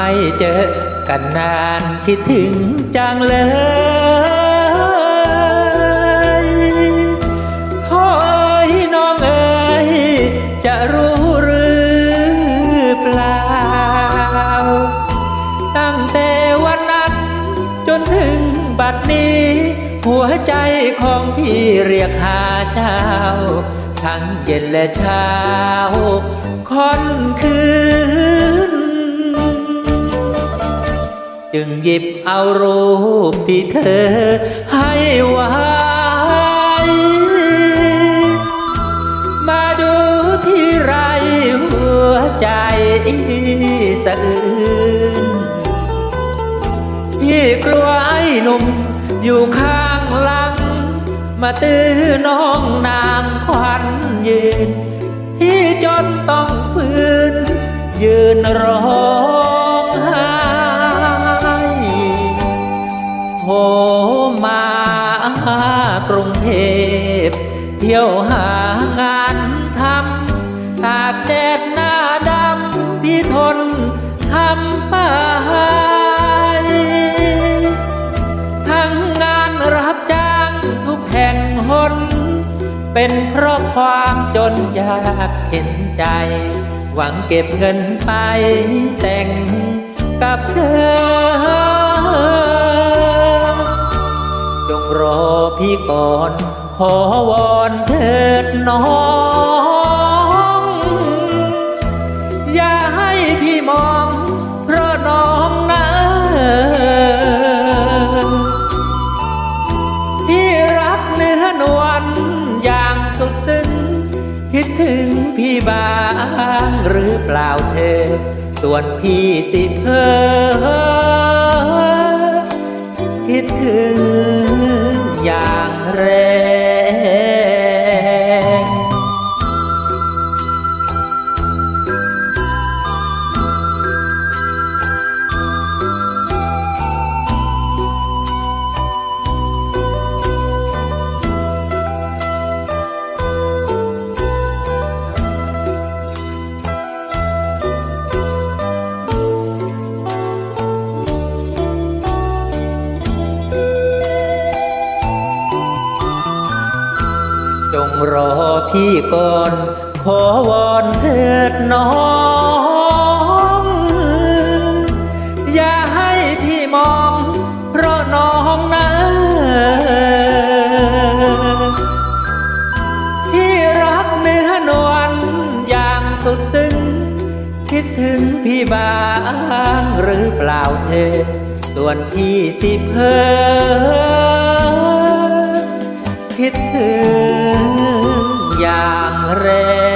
ไม่เจอกันนานคิดถึงจังเลยพ่อเอ๋ยน้องเอ๋ยจะรู้หรือเปล่า ตั้งแต่วันนั้นจนถึงบัดนี้ หัวใจของพี่เรียกหาเจ้า ทั้งเย็นและเช้าค่อนคืน จึงหยิบเอารูปที่เธอให้ไว้ มาดูที่ไรหัวใจสะอื้นพี่กลัวไอ้หนุ่มอยู่ข้างหลัง มาตื้อน้องนางควันยืนพี่จนต้องฝืนยืนร้องไห้ กรุงเทพ เที่ยวหางานทำตากแดดหน้าดำพี่ทนทำไปทั้งงานรับจ้างทุกแห่งหนเป็นเพราะความจนยากเห็นใจ หวังเก็บเงินไปแต่ง ก่อน ขอวอนเถิดน้อง อย่าให้พี่มอง เพราะน้องนะพี่รักเนื้อนวลอย่างสุดซึ้งคิดถึงพี่บ้างหรือเปล่าเธอ ส่วนพี่สิดเพ้อคิดถึง แร จงรอพี่ก่อน ขอวอนเถิดน้อง อย่าให้พี่มอง เพราะน้องนะที่รักเนื้อนวลอย่างสุดซึ้งคิดถึงพี่บ้างหรือเปล่าเธอ ส่วนพี่ที่เพ้อคิดถึง อย่างแรง